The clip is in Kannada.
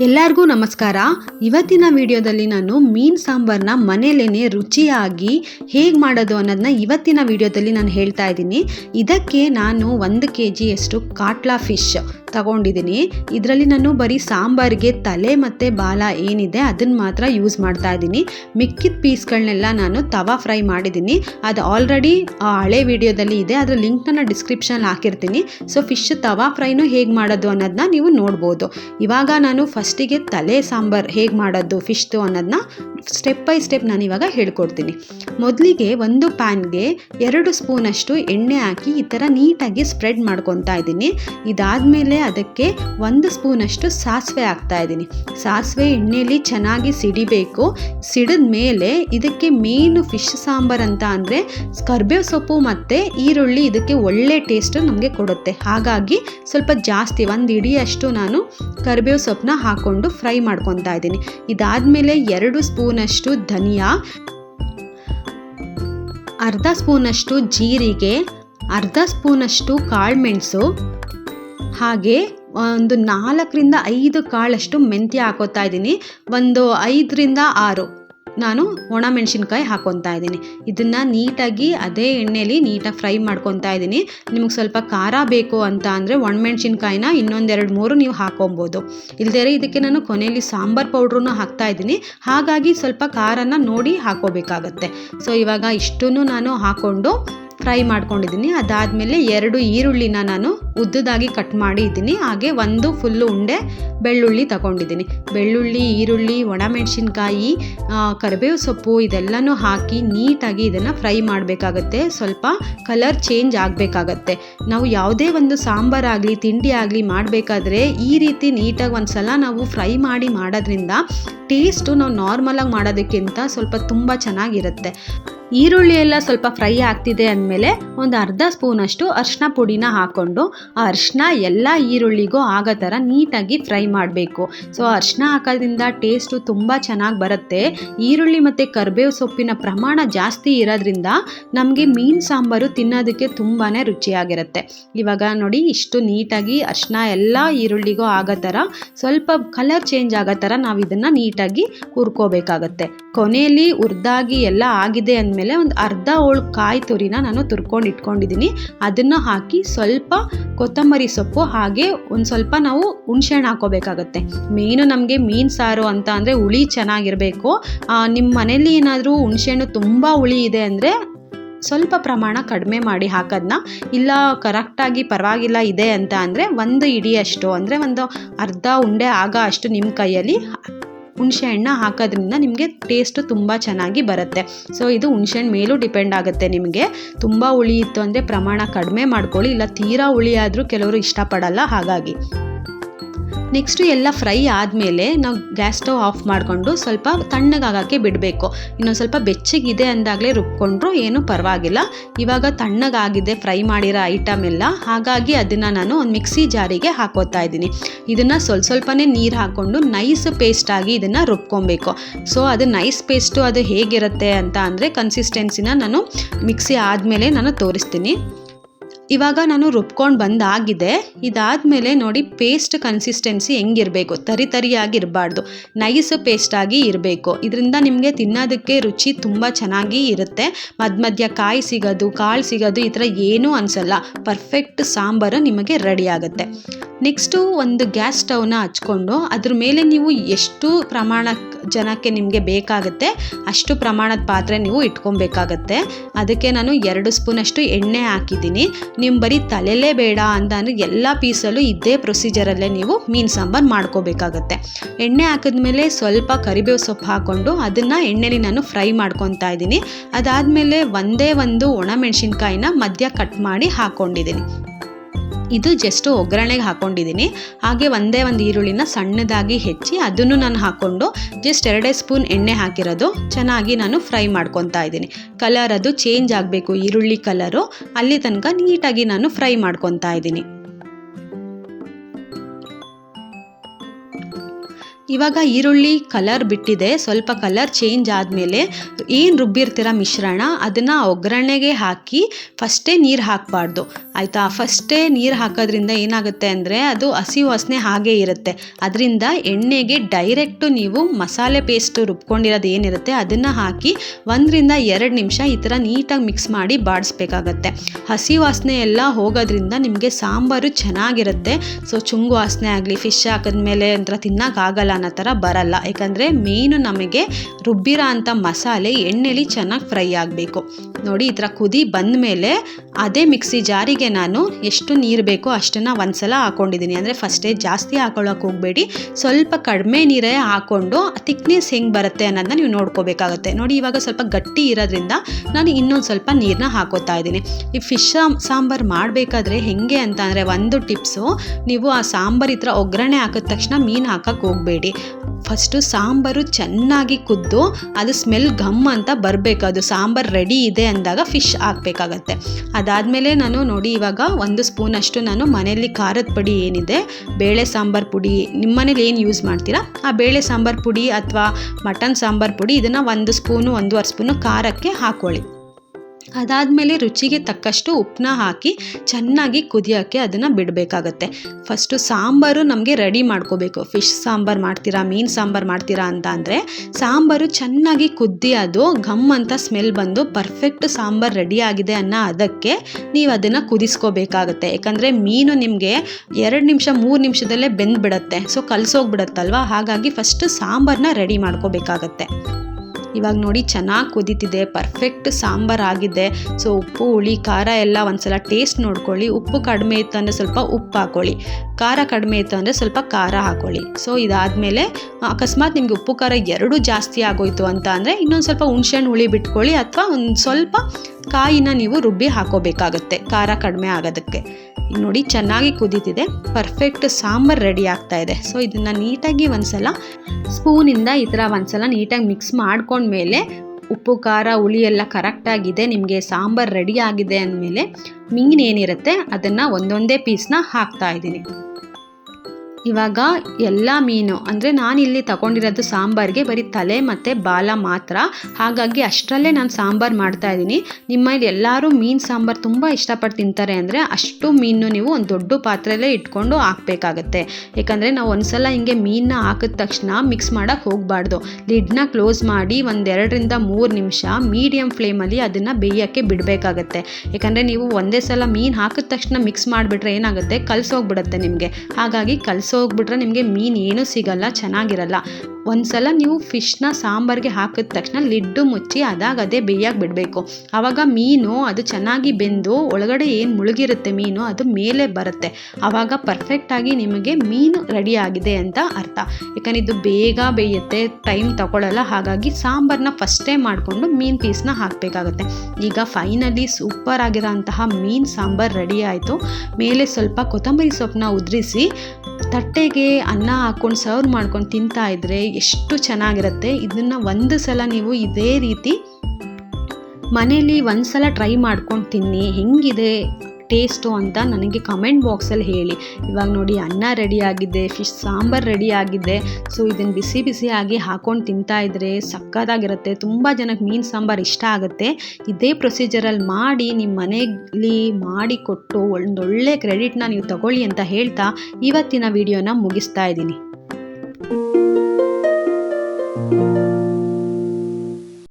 ಎಲ್ಲರಿಗೂ ನಮಸ್ಕಾರ. ಇವತ್ತಿನ ವಿಡಿಯೋದಲ್ಲಿ ನಾನು ಮೀನು ಸಾಂಬಾರನ್ನ ಮನೇಲೇ ರುಚಿಯಾಗಿ ಹೇಗೆ ಮಾಡೋದು ಅನ್ನೋದನ್ನ ಇವತ್ತಿನ ವಿಡಿಯೋದಲ್ಲಿ ನಾನು ಹೇಳ್ತಾ ಇದ್ದೀನಿ. ಇದಕ್ಕೆ ನಾನು ಒಂದು ಕೆ ಜಿಯಷ್ಟು ಕಾಟ್ಲಾ ಫಿಶ್ ತಗೊಂಡಿದ್ದೀನಿ ಇದರಲ್ಲಿ ನಾನು ಬರೀ ಸಾಂಬಾರಿಗೆ ತಲೆ ಮತ್ತು ಬಾಲ ಏನಿದೆ ಅದನ್ನು ಮಾತ್ರ ಯೂಸ್ ಮಾಡ್ತಾ ಇದ್ದೀನಿ. ಮಿಕ್ಕಿದ ಪೀಸ್ಗಳನ್ನೆಲ್ಲ ನಾನು ತವಾ ಫ್ರೈ ಮಾಡಿದ್ದೀನಿ ಅದು ಆಲ್ರೆಡಿ ಹಳೆ ವಿಡಿಯೋದಲ್ಲಿ ಇದೆ. ಅದರ ಲಿಂಕ್ನ ನಾನು ಡಿಸ್ಕ್ರಿಪ್ಷನ್ ಹಾಕಿರ್ತೀನಿ. ಸೊ ಫಿಶ್ ತವಾ ಫ್ರೈನು ಹೇಗೆ ಮಾಡೋದು ಅನ್ನೋದನ್ನ ನೀವು ನೋಡ್ಬೋದು. ಇವಾಗ ನಾನು ಫಸ್ಟಿಗೆ ತಲೆ ಸಾಂಬಾರು ಹೇಗೆ ಮಾಡೋದು ಫಿಶ್ದು ಅನ್ನೋದನ್ನ ಸ್ಟೆಪ್ ಬೈ ಸ್ಟೆಪ್ ನಾನು ಇವಾಗ ಹೇಳ್ಕೊಡ್ತೀನಿ. ಮೊದಲಿಗೆ ಒಂದು ಪ್ಯಾನ್ಗೆ ಎರಡು ಸ್ಪೂನಷ್ಟು ಎಣ್ಣೆ ಹಾಕಿ ಈ ಥರ ನೀಟಾಗಿ ಸ್ಪ್ರೆಡ್ ಮಾಡ್ಕೊತಾ ಇದ್ದೀನಿ. ಇದಾದಮೇಲೆ ಅದಕ್ಕೆ ಒಂದು ಸ್ಪೂನಷ್ಟು ಸಾಸಿವೆ ಹಾಕ್ತಾ ಇದ್ದೀನಿ. ಸಾಸಿವೆ ಎಣ್ಣೆಯಲ್ಲಿ ಚೆನ್ನಾಗಿ ಸಿಡಿಬೇಕು. ಸಿಡಿದ ಮೇಲೆ ಇದಕ್ಕೆ ಮೇನು ಫಿಶ್ ಸಾಂಬಾರ್ ಅಂತ ಅಂದರೆ ಕರ್ಬೇವು ಸೊಪ್ಪು ಮತ್ತು ಈರುಳ್ಳಿ ಇದಕ್ಕೆ ಒಳ್ಳೆ ಟೇಸ್ಟು ನಮಗೆ ಕೊಡುತ್ತೆ. ಹಾಗಾಗಿ ಸ್ವಲ್ಪ ಜಾಸ್ತಿ ಒಂದು ಇಡಿಯಷ್ಟು ನಾನು ಕರಿಬೇವು ಸೊಪ್ಪನ್ನ ಹಾಕ್ಕೊಂಡು ಫ್ರೈ ಮಾಡ್ಕೊತಾ ಇದ್ದೀನಿ. ಇದಾದಮೇಲೆ ಎರಡು ಸ್ಪೂನಷ್ಟು ಧನಿಯಾ, ಅರ್ಧ ಸ್ಪೂನಷ್ಟು ಜೀರಿಗೆ, ಅರ್ಧ ಸ್ಪೂನಷ್ಟು ಕಾಳುಮೆಣಸು, ಹಾಗೆ ಒಂದು ನಾಲ್ಕರಿಂದ ಐದು ಕಾಳಷ್ಟು ಮೆಂತ್ಯ ಹಾಕೋತಾ ಇದ್ದೀನಿ. ಒಂದು ಐದರಿಂದ ಆರು. ನಾನು ಒಣಮೆಣಸಿನ್ಕಾಯಿ ಹಾಕೊತಾ ಇದ್ದೀನಿ. ಇದನ್ನು ನೀಟಾಗಿ ಅದೇ ಎಣ್ಣೆಲಿ ನೀಟಾಗಿ ಫ್ರೈ ಮಾಡ್ಕೊತಾ ಇದ್ದೀನಿ. ನಿಮಗೆ ಸ್ವಲ್ಪ ಖಾರ ಬೇಕು ಅಂತ ಅಂದರೆ ಒಣಮೆಣ್ಸಿನ್ಕಾಯಿನ ಇನ್ನೊಂದೆರಡು ಮೂರು ನೀವು ಹಾಕೊಬೋದು. ಇಲ್ದೇ ಇದಕ್ಕೆ ನಾನು ಕೊನೆಯಲ್ಲಿ ಸಾಂಬಾರು ಪೌಡ್ರನ್ನು ಹಾಕ್ತಾ ಇದ್ದೀನಿ. ಹಾಗಾಗಿ ಸ್ವಲ್ಪ ಖಾರನ ನೋಡಿ ಹಾಕೋಬೇಕಾಗತ್ತೆ. ಸೊ ಇವಾಗ ಇಷ್ಟನ್ನು ನಾನು ಹಾಕ್ಕೊಂಡು ಫ್ರೈ ಮಾಡ್ಕೊಂಡಿದ್ದೀನಿ. ಅದಾದಮೇಲೆ ಎರಡು ಈರುಳ್ಳಿನ ನಾನು ಉದ್ದದಾಗಿ ಕಟ್ ಮಾಡಿ ಇದ್ದೀನಿ ಹಾಗೆ ಒಂದು ಫುಲ್ಲು ಉಂಡೆ ಬೆಳ್ಳುಳ್ಳಿ ತಗೊಂಡಿದ್ದೀನಿ. ಬೆಳ್ಳುಳ್ಳಿ, ಈರುಳ್ಳಿ, ಒಣಮೆಣಸಿನ್ಕಾಯಿ ಕರಿಬೇವು ಸೊಪ್ಪು ಇದೆಲ್ಲನೂ ಹಾಕಿ ನೀಟಾಗಿ ಇದನ್ನು ಫ್ರೈ ಮಾಡಬೇಕಾಗತ್ತೆ. ಸ್ವಲ್ಪ ಕಲರ್ ಚೇಂಜ್ ಆಗಬೇಕಾಗತ್ತೆ. ನಾವು ಯಾವುದೇ ಒಂದು ಸಾಂಬಾರಾಗಲಿ ತಿಂಡಿ ಆಗಲಿ ಮಾಡಬೇಕಾದ್ರೆ ಈ ರೀತಿ ನೀಟಾಗಿ ಒಂದು ಸಲ ನಾವು ಫ್ರೈ ಮಾಡಿ ಮಾಡೋದ್ರಿಂದ ಟೇಸ್ಟು ನಾವು ನಾರ್ಮಲಾಗಿ ಮಾಡೋದಕ್ಕಿಂತ ಸ್ವಲ್ಪ ತುಂಬ ಚೆನ್ನಾಗಿರುತ್ತೆ. ಈರುಳ್ಳಿ ಎಲ್ಲ ಸ್ವಲ್ಪ ಫ್ರೈ ಆಗ್ತಿದೆ ಅಂದಮೇಲೆ ಒಂದು ಅರ್ಧ ಸ್ಪೂನಷ್ಟು ಅರ್ಶಿನ ಪುಡಿನ ಹಾಕ್ಕೊಂಡು ಆ ಅರ್ಶಿನ ಎಲ್ಲ ಈರುಳ್ಳಿಗೂ ಆಗೋ ಥರ ನೀಟಾಗಿ ಫ್ರೈ ಮಾಡಬೇಕು. ಸೊ ಅರ್ಶಿನ ಹಾಕೋದ್ರಿಂದ ಟೇಸ್ಟು ತುಂಬ ಚೆನ್ನಾಗಿ ಬರುತ್ತೆ. ಈರುಳ್ಳಿ ಮತ್ತು ಕರ್ಬೇವು ಸೊಪ್ಪಿನ ಪ್ರಮಾಣ ಜಾಸ್ತಿ ಇರೋದ್ರಿಂದ ನಮಗೆ ಮೀನು ಸಾಂಬಾರು ತಿನ್ನೋದಕ್ಕೆ ತುಂಬಾ ರುಚಿಯಾಗಿರುತ್ತೆ. ಇವಾಗ ನೋಡಿ, ಇಷ್ಟು ನೀಟಾಗಿ ಅರ್ಶಿನ ಎಲ್ಲ ಈರುಳ್ಳಿಗೂ ಆಗೋ ಥರ ಸ್ವಲ್ಪ ಕಲರ್ ಚೇಂಜ್ ಆಗೋ ಥರ ನಾವು ಇದನ್ನು ನೀಟಾಗಿ ಹುರ್ಕೋಬೇಕಾಗತ್ತೆ. ಕೊನೆಯಲ್ಲಿ ಹುರಿದಾಗಿ ಎಲ್ಲ ಆಗಿದೆ ಅಂದಮೇಲೆ ಒಂದು ಅರ್ಧ ಹೋಳು ಕಾಯಿ ತುರಿನ ನಾನು ತುರ್ಕೊಂಡು ಇಟ್ಕೊಂಡಿದ್ದೀನಿ. ಅದನ್ನು ಹಾಕಿ ಸ್ವಲ್ಪ ಕೊತ್ತಂಬರಿ ಸೊಪ್ಪು ಹಾಗೆ ಒಂದು ಸ್ವಲ್ಪ ನಾವು ಹುಣ್ಸೆಹಣ್ಣು ಹಾಕೋಬೇಕಾಗತ್ತೆ ಮೇನು ನಮಗೆ ಮೀನು ಸಾರು ಅಂತ ಅಂದರೆ ಹುಳಿ ಚೆನ್ನಾಗಿರಬೇಕು. ನಿಮ್ಮ ಮನೇಲಿ ಏನಾದರೂ ಹುಣ್ಸೆಹಣ್ಣು ತುಂಬ ಹುಳಿ ಇದೆ ಅಂದರೆ ಸ್ವಲ್ಪ ಪ್ರಮಾಣ ಕಡಿಮೆ ಮಾಡಿ ಹಾಕೋದನ್ನ ಇಲ್ಲ ಕರೆಕ್ಟಾಗಿ ಪರವಾಗಿಲ್ಲ ಇದೆ ಅಂತ ಅಂದರೆ ಒಂದು ಇಡಿಯಷ್ಟು ಅಂದರೆ ಒಂದು ಅರ್ಧ ಉಂಡೆ ಆಗ ಅಷ್ಟು ನಿಮ್ಮ ಕೈಯಲ್ಲಿ ಹುಣಸೆ ಹಣ್ಣು ಹಾಕೋದ್ರಿಂದ ನಿಮಗೆ ಟೇಸ್ಟು ತುಂಬ ಚೆನ್ನಾಗಿ ಬರುತ್ತೆ. ಸೊ ಇದು ಹುಣಸೆಹಣ್ಣು ಮೇಲೂ ಡಿಪೆಂಡ್ ಆಗುತ್ತೆ ನಿಮಗೆ. ತುಂಬ ಹುಳಿ ಇತ್ತು ಅಂದರೆ ಪ್ರಮಾಣ ಕಡಿಮೆ ಮಾಡ್ಕೊಳ್ಳಿ. ಇಲ್ಲ, ತೀರಾ ಹುಳಿ ಆದರೂ ಕೆಲವರು ಇಷ್ಟಪಡಲ್ಲ, ಹಾಗಾಗಿ. ನೆಕ್ಸ್ಟು ಎಲ್ಲ ಫ್ರೈ ಆದಮೇಲೆ ನಾವು ಗ್ಯಾಸ್ ಸ್ಟವ್ ಆಫ್ ಮಾಡಿಕೊಂಡು ಸ್ವಲ್ಪ ತಣ್ಣಗಾಗೋಕ್ಕೆ ಬಿಡಬೇಕು. ಇನ್ನೊಂದು ಸ್ವಲ್ಪ ಬೆಚ್ಚಗಿದೆ ಅಂದಾಗಲೇ ರುಬ್ಕೊಂಡ್ರು ಏನೂ ಪರವಾಗಿಲ್ಲ. ಇವಾಗ ತಣ್ಣಗಾಗಿದೆ ಫ್ರೈ ಮಾಡಿರೋ ಐಟಮ್ ಎಲ್ಲ. ಹಾಗಾಗಿ ಅದನ್ನು ನಾನು ಒಂದು ಮಿಕ್ಸಿ ಜಾರಿಗೆ ಹಾಕೋತಾ ಇದ್ದೀನಿ. ಇದನ್ನು ಸ್ವಲ್ಪ ಸ್ವಲ್ಪನೇ ನೀರು ಹಾಕ್ಕೊಂಡು ನೈಸ್ ಪೇಸ್ಟಾಗಿ ಇದನ್ನು ರುಬ್ಕೊಬೇಕು. ಸೊ ಅದು ನೈಸ್ ಪೇಸ್ಟು ಅದು ಹೇಗಿರುತ್ತೆ ಅಂತ ಅಂದರೆ ಕನ್ಸಿಸ್ಟೆನ್ಸಿನ ನಾನು ಮಿಕ್ಸಿ ಆದಮೇಲೆ ನಾನು ತೋರಿಸ್ತೀನಿ. ಇವಾಗ ನಾನು ರುಬ್ಕೊಂಡು ಬಂದಾಗಿದೆ. ಇದಾದಮೇಲೆ ನೋಡಿ ಪೇಸ್ಟ್ ಕನ್ಸಿಸ್ಟೆನ್ಸಿ ಹೆಂಗಿರಬೇಕು? ತರಿ ತರಿಯಾಗಿ ಇರಬಾರ್ದು ನೈಸ್ ಪೇಸ್ಟಾಗಿ ಇರಬೇಕು. ಇದರಿಂದ ನಿಮಗೆ ತಿನ್ನೋದಕ್ಕೆ ರುಚಿ ತುಂಬ ಚೆನ್ನಾಗಿ ಇರುತ್ತೆ. ಮಧ್ಯ ಮಧ್ಯ ಕಾಯಿ ಸಿಗೋದು, ಕಾಳು ಸಿಗೋದು, ಈ ಥರ ಏನೂ ಅನಿಸಲ್ಲ. ಪರ್ಫೆಕ್ಟ್ ಸಾಂಬಾರು ನಿಮಗೆ ರೆಡಿ ಆಗುತ್ತೆ. ನೆಕ್ಸ್ಟು ಒಂದು ಗ್ಯಾಸ್ ಸ್ಟವ್ನ ಹಚ್ಕೊಂಡು, ಅದ್ರ ಮೇಲೆ ನೀವು ಎಷ್ಟು ಪ್ರಮಾಣ ಜನಕ್ಕೆ ನಿಮಗೆ ಬೇಕಾಗುತ್ತೆ, ಅಷ್ಟು ಪ್ರಮಾಣದ ಪಾತ್ರೆ ನೀವು ಇಟ್ಕೊಬೇಕಾಗತ್ತೆ. ಅದಕ್ಕೆ ನಾನು ಎರಡು ಸ್ಪೂನಷ್ಟು ಎಣ್ಣೆ ಹಾಕಿದ್ದೀನಿ. ನಿಮ್ಮ ಬರೀ ತಲೆಲೇ ಬೇಡ ಅಂತ ಅಂದರೆ ಎಲ್ಲ ಪೀಸಲ್ಲೂ ಇದೇ ಪ್ರೊಸೀಜರಲ್ಲೇ ನೀವು ಮೀನು ಸಾಂಬಾರು ಮಾಡ್ಕೋಬೇಕಾಗತ್ತೆ. ಎಣ್ಣೆ ಹಾಕಿದ್ಮೇಲೆ ಸ್ವಲ್ಪ ಕರಿಬೇವು ಸೊಪ್ಪು ಹಾಕ್ಕೊಂಡು ಅದನ್ನು ಎಣ್ಣೆಲಿ ನಾನು ಫ್ರೈ ಮಾಡ್ಕೊತಾ ಇದ್ದೀನಿ. ಅದಾದಮೇಲೆ ಒಂದೇ ಒಂದು ಒಣಮೆಣಸಿನ್ಕಾಯಿನ ಮಧ್ಯ ಕಟ್ ಮಾಡಿ ಹಾಕ್ಕೊಂಡಿದ್ದೀನಿ ಇದು ಜಸ್ಟ್ ಒಗ್ಗರಣೆಗೆ ಹಾಕೊಂಡಿದ್ದೀನಿ. ಹಾಗೆ ಒಂದೇ ಒಂದು ಈರುಳ್ಳಿನ ಸಣ್ಣದಾಗಿ ಹೆಚ್ಚಿ ಅದನ್ನು ನಾನು ಹಾಕ್ಕೊಂಡು ಜಸ್ಟ್ ಎರಡೇ ಸ್ಪೂನ್ ಎಣ್ಣೆ ಹಾಕಿರೋದು. ಚೆನ್ನಾಗಿ ನಾನು ಫ್ರೈ ಮಾಡ್ಕೊತಾ ಇದ್ದೀನಿ. ಕಲರ್ ಅದು ಚೇಂಜ್ ಆಗಬೇಕು ಈರುಳ್ಳಿ ಕಲರು. ಅಲ್ಲಿ ತನಕ ನೀಟಾಗಿ ನಾನು ಫ್ರೈ ಮಾಡ್ಕೊತಾ ಇದ್ದೀನಿ. ಇವಾಗ ಈರುಳ್ಳಿ ಕಲರ್ ಬಿಟ್ಟಿದೆ, ಸ್ವಲ್ಪ ಕಲರ್ ಚೇಂಜ್ ಆದಮೇಲೆ ಏನು ರುಬ್ಬಿರ್ತೀರ ಮಿಶ್ರಣ, ಅದನ್ನು ಒಗ್ಗರಣೆಗೆ ಹಾಕಿ ಫಸ್ಟೇ ನೀರು ಹಾಕಬಾರ್ದು. ಆಯಿತಾ? ಫಸ್ಟೇ ನೀರು ಹಾಕೋದ್ರಿಂದ ಏನಾಗುತ್ತೆ ಅಂದರೆ ಅದು ಹಸಿ ವಾಸನೆ ಹಾಗೇ ಇರುತ್ತೆ. ಅದರಿಂದ ಎಣ್ಣೆಗೆ ಡೈರೆಕ್ಟು ನೀವು ಮಸಾಲೆ ಪೇಸ್ಟು ರುಬ್ಕೊಂಡಿರೋದು ಏನಿರುತ್ತೆ ಅದನ್ನು ಹಾಕಿ ಒಂದರಿಂದ ಎರಡು ನಿಮಿಷ ಈ ಥರ ನೀಟಾಗಿ ಮಿಕ್ಸ್ ಮಾಡಿ ಬಾಡಿಸ್ಬೇಕಾಗತ್ತೆ. ಹಸಿ ವಾಸನೆ ಎಲ್ಲ ಹೋಗೋದ್ರಿಂದ ನಿಮಗೆ ಸಾಂಬಾರು ಚೆನ್ನಾಗಿರುತ್ತೆ. ಸೊ ಚುಂಗು ವಾಸನೆ ಆಗಲಿ ಫಿಶ್ ಹಾಕಿದ್ಮೇಲೆ ಒಂಥರ ತಿನ್ನೋಕ್ಕಾಗಲ್ಲ ಅನ್ನೋ ಥರ ಬರಲ್ಲ. ಯಾಕಂದರೆ ಮೀನು ನಮಗೆ ರುಬ್ಬಿರೋ ಅಂಥ ಮಸಾಲೆ ಎಣ್ಣೆಲಿ ಚೆನ್ನಾಗಿ ಫ್ರೈ ಆಗಬೇಕು. ನೋಡಿ, ಈ ಥರ ಕುದಿ ಬಂದಮೇಲೆ ಅದೇ ಮಿಕ್ಸಿ ಜಾರಿಗೆ ನಾನು ಎಷ್ಟು ನೀರು ಬೇಕೋ ಅಷ್ಟನ್ನು ಒಂದ್ಸಲ ಹಾಕ್ಕೊಂಡಿದ್ದೀನಿ ಅಂದರೆ ಫಸ್ಟೇ ಜಾಸ್ತಿ ಹಾಕೊಳ್ಳೋಕೆ ಹೋಗಬೇಡಿ. ಸ್ವಲ್ಪ ಕಡಿಮೆ ನೀರೇ ಹಾಕ್ಕೊಂಡು ಥಿಕ್ನೆಸ್ ಹೆಂಗೆ ಬರುತ್ತೆ ಅನ್ನೋದನ್ನ ನೀವು ನೋಡ್ಕೋಬೇಕಾಗುತ್ತೆ. ನೋಡಿ, ಇವಾಗ ಸ್ವಲ್ಪ ಗಟ್ಟಿ ಇರೋದ್ರಿಂದ ನಾನು ಇನ್ನೊಂದು ಸ್ವಲ್ಪ ನೀರನ್ನ ಹಾಕೋತಾ ಇದ್ದೀನಿ. ಈ ಫಿಶ್ ಸಾಂಬಾರು ಮಾಡಬೇಕಾದ್ರೆ ಹೆಂಗೆ ಅಂತ ಒಂದು ಟಿಪ್ಸು ನೀವು ಆ ಸಾಂಬಾರು ಈ ಥರ ಒಗ್ಗರಣೆ ಹಾಕಿದ ತಕ್ಷಣ ಮೀನು ಹಾಕಕ್ಕೆ ಹೋಗಬೇಡಿ. ಫಸ್ಟು ಸಾಂಬಾರು ಚೆನ್ನಾಗಿ ಕುದ್ದು, ಅದು ಸ್ಮೆಲ್ ಘಮ್ ಅಂತ ಬರಬೇಕು. ಅದು ಸಾಂಬಾರು ರೆಡಿ ಇದೆ ಅಂದಾಗ ಫಿಶ್ ಹಾಕಬೇಕಾಗತ್ತೆ. ಅದಾದಮೇಲೆ ನಾನು ನೋಡಿ ಇವಾಗ ಒಂದು ಸ್ಪೂನಷ್ಟು ನಾನು ಮನೆಯಲ್ಲಿ ಖಾರದ ಪುಡಿ ಏನಿದೆ, ಬೇಳೆ ಸಾಂಬಾರು ಪುಡಿ. ನಿಮ್ಮ ಮನೇಲಿ ಏನು ಯೂಸ್ ಮಾಡ್ತೀರಾ? ಆ ಬೇಳೆ ಸಾಂಬಾರು ಪುಡಿ ಅಥವಾ ಮಟನ್ ಸಾಂಬಾರು ಪುಡಿ, ಇದನ್ನು ಒಂದು ಸ್ಪೂನು, ಒಂದೂವರೆ ಸ್ಪೂನು ಖಾರಕ್ಕೆ ಹಾಕ್ಕೊಳ್ಳಿ ಅದಾದಮೇಲೆ ರುಚಿಗೆ ತಕ್ಕಷ್ಟು ಉಪ್ಪನ್ನ ಹಾಕಿ ಚೆನ್ನಾಗಿ ಕುದಿಯೋಕ್ಕೆ ಅದನ್ನು ಬಿಡಬೇಕಾಗತ್ತೆ. ಫಸ್ಟು ಸಾಂಬಾರು ನಮಗೆ ರೆಡಿ ಮಾಡ್ಕೋಬೇಕು. ಫಿಶ್ ಸಾಂಬಾರು ಮಾಡ್ತೀರಾ, ಮೀನು ಸಾಂಬಾರು ಮಾಡ್ತೀರಾ ಅಂತ ಅಂದರೆ ಸಾಂಬಾರು ಚೆನ್ನಾಗಿ ಕುದ್ದಿ ಅದು ಘಮ್ ಅಂತ ಸ್ಮೆಲ್ ಬಂದು ಪರ್ಫೆಕ್ಟ್ ಸಾಂಬಾರು ರೆಡಿ ಆಗಿದೆ ಅನ್ನೋ ಅದಕ್ಕೆ ನೀವು ಅದನ್ನು ಕುದಿಸ್ಕೋಬೇಕಾಗತ್ತೆ. ಯಾಕಂದರೆ ಮೀನು ನಿಮಗೆ ಎರಡು ನಿಮಿಷ, ಮೂರು ನಿಮಿಷದಲ್ಲೇ ಬೆಂದ್ಬಿಡತ್ತೆ. ಸೊ ಕಲಸೋಗ್ಬಿಡತ್ತಲ್ವ? ಹಾಗಾಗಿ ಫಸ್ಟ್ ಸಾಂಬಾರನ್ನ ರೆಡಿ ಮಾಡ್ಕೋಬೇಕಾಗತ್ತೆ. ಇವಾಗ ನೋಡಿ ಚೆನ್ನಾಗಿ ಕುದೀತಿದೆ ಪರ್ಫೆಕ್ಟ್ ಸಾಂಬಾರು ಆಗಿದೆ. ಸೊ ಉಪ್ಪು, ಹುಳಿ, ಖಾರ ಎಲ್ಲ ಒಂದ್ಸಲ ಟೇಸ್ಟ್ ನೋಡ್ಕೊಳ್ಳಿ. ಉಪ್ಪು ಕಡಿಮೆ ಇತ್ತು ಅಂದರೆ ಸ್ವಲ್ಪ ಉಪ್ಪು ಹಾಕ್ಕೊಳ್ಳಿ ಖಾರ ಕಡಿಮೆ ಇತ್ತು ಅಂದರೆ ಸ್ವಲ್ಪ ಖಾರ ಹಾಕ್ಕೊಳ್ಳಿ ಸೊ ಇದಾದಮೇಲೆ ಅಕಸ್ಮಾತ್ ನಿಮಗೆ ಉಪ್ಪು ಖಾರ ಎರಡೂ ಜಾಸ್ತಿ ಆಗೋಯ್ತು ಅಂತ ಅಂದರೆ ಇನ್ನೊಂದು ಸ್ವಲ್ಪ ಹುಣ್ಸೆಹಣ್ಣು ಹುಳಿ ಬಿಟ್ಕೊಳ್ಳಿ ಅಥವಾ ಒಂದು ಸ್ವಲ್ಪ ಕಾಯಿನ ನೀವು ರುಬ್ಬಿ ಹಾಕೋಬೇಕಾಗತ್ತೆ ಖಾರ ಕಡಿಮೆ ಆಗೋದಕ್ಕೆ. ನೋಡಿ ಚೆನ್ನಾಗಿ ಕುದೀತಿದೆ. ಪರ್ಫೆಕ್ಟ್ ಸಾಂಬಾರು ರೆಡಿ ಆಗ್ತಾ ಇದೆ. ಸೊ ಇದನ್ನು ನೀಟಾಗಿ ಒಂದ್ಸಲ ಸ್ಪೂನಿಂದ ಈ ಥರ ಒಂದ್ಸಲ ನೀಟಾಗಿ ಮಿಕ್ಸ್ ಮಾಡ್ಕೊಂಡ್ಮೇಲೆ ಉಪ್ಪು, ಖಾರ, ಹುಳಿ ಎಲ್ಲ ಕರೆಕ್ಟಾಗಿದೆ ನಿಮಗೆ ಸಾಂಬಾರು ರೆಡಿ ಆಗಿದೆ ಅಂದಮೇಲೆ ಮೀನು ಏನಿರುತ್ತೆ ಅದನ್ನು ಒಂದೊಂದೇ ಪೀಸ್ನ ಹಾಕ್ತಾ ಇದ್ದೀನಿ. ಇವಾಗ ಎಲ್ಲ ಮೀನು, ಅಂದರೆ ನಾನಿಲ್ಲಿ ತಗೊಂಡಿರೋದು ಸಾಂಬಾರಿಗೆ ಬರೀ ತಲೆ ಮತ್ತು ಬಾಲ ಮಾತ್ರ. ಹಾಗಾಗಿ ಅಷ್ಟರಲ್ಲೇ ನಾನು ಸಾಂಬಾರು ಮಾಡ್ತಾ ಇದ್ದೀನಿ. ನಿಮ್ಮಲ್ಲಿ ಎಲ್ಲರೂ ಮೀನು ಸಾಂಬಾರು ತುಂಬ ಇಷ್ಟಪಟ್ಟು ತಿಂತಾರೆ ಅಂದರೆ ಅಷ್ಟು ಮೀನು ನೀವು ಒಂದು ದೊಡ್ಡ ಪಾತ್ರೆಯಲ್ಲೇ ಇಟ್ಕೊಂಡು ಹಾಕಬೇಕಾಗತ್ತೆ. ಯಾಕಂದರೆ ನಾವು ಒಂದ್ಸಲ ಹಿಂಗೆ ಮೀನನ್ನ ಹಾಕಿದ ತಕ್ಷಣ ಮಿಕ್ಸ್ ಮಾಡೋಕ್ಕೆ ಹೋಗಬಾರ್ದು. ಲಿಡ್ನ ಕ್ಲೋಸ್ ಮಾಡಿ ಒಂದೆರಡರಿಂದ ಮೂರು ನಿಮಿಷ ಮೀಡಿಯಮ್ ಫ್ಲೇಮಲ್ಲಿ ಅದನ್ನು ಬೇಯೋಕ್ಕೆ ಬಿಡಬೇಕಾಗತ್ತೆ. ಯಾಕಂದರೆ ನೀವು ಒಂದೇ ಸಲ ಮೀನು ಹಾಕಿದ ತಕ್ಷಣ ಮಿಕ್ಸ್ ಮಾಡಿಬಿಟ್ರೆ ಏನಾಗುತ್ತೆ? ಕಲಸೋಗ್ಬಿಡುತ್ತೆ ನಿಮಗೆ. ಹಾಗಾಗಿ ಕಲಸೋ ಹೋಗ್ಬಿಟ್ರೆ ನಿಮಗೆ ಮೀನು ಏನೂ ಸಿಗಲ್ಲ, ಚೆನ್ನಾಗಿರಲ್ಲ. ಒಂದ್ಸಲ ನೀವು ಫಿಶ್ನ ಸಾಂಬಾರಿಗೆ ಹಾಕಿದ ತಕ್ಷಣ ಲಿಡ್ಡು ಮುಚ್ಚಿ ಅದಾಗದೇ ಬೇಯಕ್ಕೆ ಬಿಡಬೇಕು. ಆವಾಗ ಮೀನು ಅದು ಚೆನ್ನಾಗಿ ಬೆಂದು ಒಳಗಡೆ ಏನು ಮುಳುಗಿರುತ್ತೆ ಮೀನು ಅದು ಮೇಲೆ ಬರುತ್ತೆ. ಆವಾಗ ಪರ್ಫೆಕ್ಟಾಗಿ ನಿಮಗೆ ಮೀನು ರೆಡಿ ಆಗಿದೆ ಅಂತ ಅರ್ಥ. ಯಾಕಂದ್ರೆ ಇದು ಬೇಗ ಬೇಯುತ್ತೆ ಟೈಮ್ ತಗೊಳ್ಳಲ್ಲ ಹಾಗಾಗಿ ಸಾಂಬಾರನ್ನ ಫಸ್ಟೇ ಮಾಡಿಕೊಂಡು ಮೀನು ಪೀಸ್ನ ಹಾಕಬೇಕಾಗುತ್ತೆ. ಈಗ ಫೈನಲಿ ಸೂಪರ್ ಆಗಿರೋ ಅಂತಹ ಮೀನು ಸಾಂಬಾರು ರೆಡಿ ಆಯಿತು. ಮೇಲೆ ಸ್ವಲ್ಪ ಕೊತ್ತಂಬರಿ ಸೊಪ್ಪನ್ನ ಉದುರಿಸಿ ತಟ್ಟೆಗೆ ಅನ್ನ ಹಾಕ್ಕೊಂಡು ಸರ್ವ್ ಮಾಡ್ಕೊಂಡು ತಿಂತಾ ಇದ್ರೆ ಎಷ್ಟು ಚೆನ್ನಾಗಿರುತ್ತೆ. ಇದನ್ನು ಒಂದು ಸಲ ನೀವು ಇದೇ ರೀತಿ ಮನೇಲಿ ಒಂದು ಸಲ ಟ್ರೈ ಮಾಡ್ಕೊಂಡು ತಿನ್ನಿ. ಹೆಂಗಿದೆ? ಟೇಸ್ಟು ಅಂತ ನನಗೆ ಕಮೆಂಟ್ ಬಾಕ್ಸಲ್ಲಿ ಹೇಳಿ. ಇವಾಗ ನೋಡಿ, ಅನ್ನ ರೆಡಿ ಆಗಿದೆ ಫಿಶ್ ಸಾಂಬಾರು ರೆಡಿ ಆಗಿದೆ ಸೊ ಇದನ್ನು ಬಿಸಿ ಬಿಸಿಯಾಗಿ ಹಾಕೊಂಡು ತಿಂತಾ ಇದ್ರೆ ಸಕ್ಕತ್ತಾಗಿರುತ್ತೆ. ತುಂಬ ಜನಕ್ಕೆ ಮೀನು ಸಾಂಬಾರು ಇಷ್ಟ ಆಗುತ್ತೆ. ಇದೇ ಪ್ರೊಸೀಜರಲ್ಲಿ ಮಾಡಿ ನಿಮ್ಮ ಮನೆಯಲ್ಲಿ ಮಾಡಿಕೊಟ್ಟು ಒಂದೊಳ್ಳೆ ಕ್ರೆಡಿಟ್ನ ನೀವು ತಗೊಳ್ಳಿ ಅಂತ ಹೇಳ್ತಾ ಇವತ್ತಿನ ವಿಡಿಯೋನ ಮುಗಿಸ್ತಾ ಇದ್ದೀನಿ.